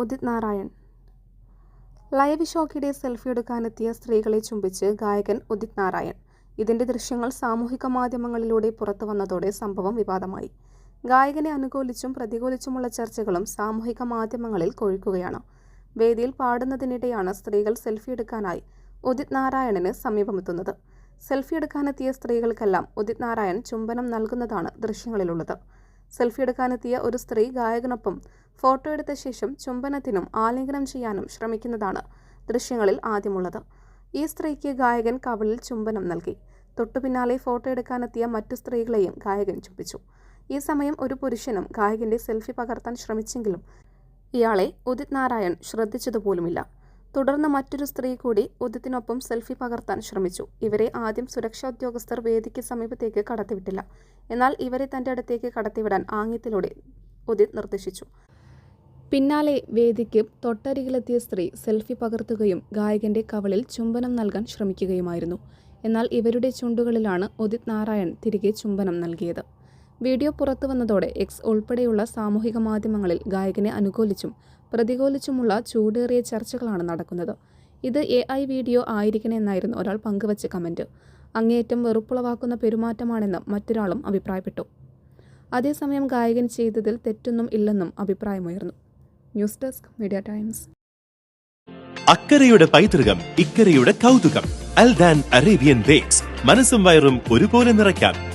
Udit Narayan. Live ഷോക്കിടെ selfie എടുക്കാനെത്തിയ സ്ത്രീകളെ ചുംബിച്ച് ഗായകൻ ഉദിത് നാരായൺ. ഇതിന്റെ ദൃശ്യങ്ങൾ സാമൂഹിക മാധ്യമങ്ങളിലൂടെ പുറത്തു വന്നതോടെ സംഭവം വിവാദമായി. ഗായകനെ അനുകൂലിച്ചും പ്രതികൂലിച്ചുമുള്ള ചർച്ചകളും സാമൂഹിക മാധ്യമങ്ങളിൽ കൊഴുക്കുകയാണ്. വേദിയിൽ പാടുന്നതിനിടെയാണ് സ്ത്രീകൾ സെൽഫി എടുക്കാനായി ഉദിത് നാരായണന് സമീപമെത്തുന്നത്. സെൽഫി എടുക്കാനെത്തിയ സ്ത്രീകൾക്കെല്ലാം ഉദിത് നാരായൺ ചുംബനം നൽകുന്നതാണ് ദൃശ്യങ്ങളിലുള്ളത്. സെൽഫി എടുക്കാനെത്തിയ ഒരു സ്ത്രീ ഗായകനൊപ്പം ഫോട്ടോ എടുത്ത ശേഷം ചുംബനത്തിനും ആലിംഗനം ചെയ്യാനും ശ്രമിക്കുന്നതാണ് ദൃശ്യങ്ങളിൽ ആദ്യമുള്ളത്. ഈ സ്ത്രീക്ക് ഗായകൻ കവളിൽ ചുംബനം നൽകി. തൊട്ടുപിന്നാലെ ഫോട്ടോ എടുക്കാനെത്തിയ മറ്റു സ്ത്രീകളെയും ഗായകൻ ചുംബിച്ചു. ഈ സമയം ഒരു പുരുഷനും ഗായകന്റെ സെൽഫി പകർത്താൻ ശ്രമിച്ചെങ്കിലും ഇയാളെ ഉദിത് നാരായൺ ശ്രദ്ധിച്ചതുപോലുമില്ല. തുടർന്ന് മറ്റൊരു സ്ത്രീ കൂടി ഉദിത്തിനൊപ്പം സെൽഫി പകർത്താൻ ശ്രമിച്ചു. ഇവരെ ആദ്യം സുരക്ഷാ ഉദ്യോഗസ്ഥർ വേദിക്ക് സമീപത്തേക്ക് കടത്തിവിട്ടില്ല. എന്നാൽ ഇവരെ തന്റെ അടുത്തേക്ക് കടത്തിവിടാൻ ആംഗ്യത്തിലൂടെ ഉദിത് നിർദ്ദേശിച്ചു. പിന്നാലെ വേദിക്ക് തൊട്ടരികിലെത്തിയ സ്ത്രീ സെൽഫി പകർത്തുകയും ഗായകന്റെ കവളിൽ ചുംബനം നൽകാൻ ശ്രമിക്കുകയുമായിരുന്നു. എന്നാൽ ഇവരുടെ ചുണ്ടുകളിലാണ് ഉദിത് നാരായൺ തിരികെ ചുംബനം നൽകിയത്. വീഡിയോ പുറത്തു വന്നതോടെ എക്സ് ഉൾപ്പെടെയുള്ള സാമൂഹിക മാധ്യമങ്ങളിൽ ഗായകനെ അനുകൂലിച്ചും പ്രതികൂലിച്ചുമുള്ള ചൂടേറിയ ചർച്ചകളാണ് നടക്കുന്നത്. ഇത് എ ഐ വീഡിയോ ആയിരിക്കണമെന്നായിരുന്നു ഒരാൾ പങ്കുവച്ച കമന്റ് അങ്ങേയറ്റം വെറുപ്പുളവാക്കുന്ന പെരുമാറ്റമാണെന്ന് മറ്റൊരാളും അഭിപ്രായപ്പെട്ടു. അതേസമയം ഗായകൻ ചെയ്തതിൽ തെറ്റൊന്നും ഇല്ലെന്നും അഭിപ്രായമുയർന്നു. News desk media times. അക്കരയുടെ പൈതൃകം ഇക്കരയുടെ കൗതുകം. Aldan Arabian bakes. മനസ്സും വയറും ഒരുപോലെ നിറയ്ക്കാം.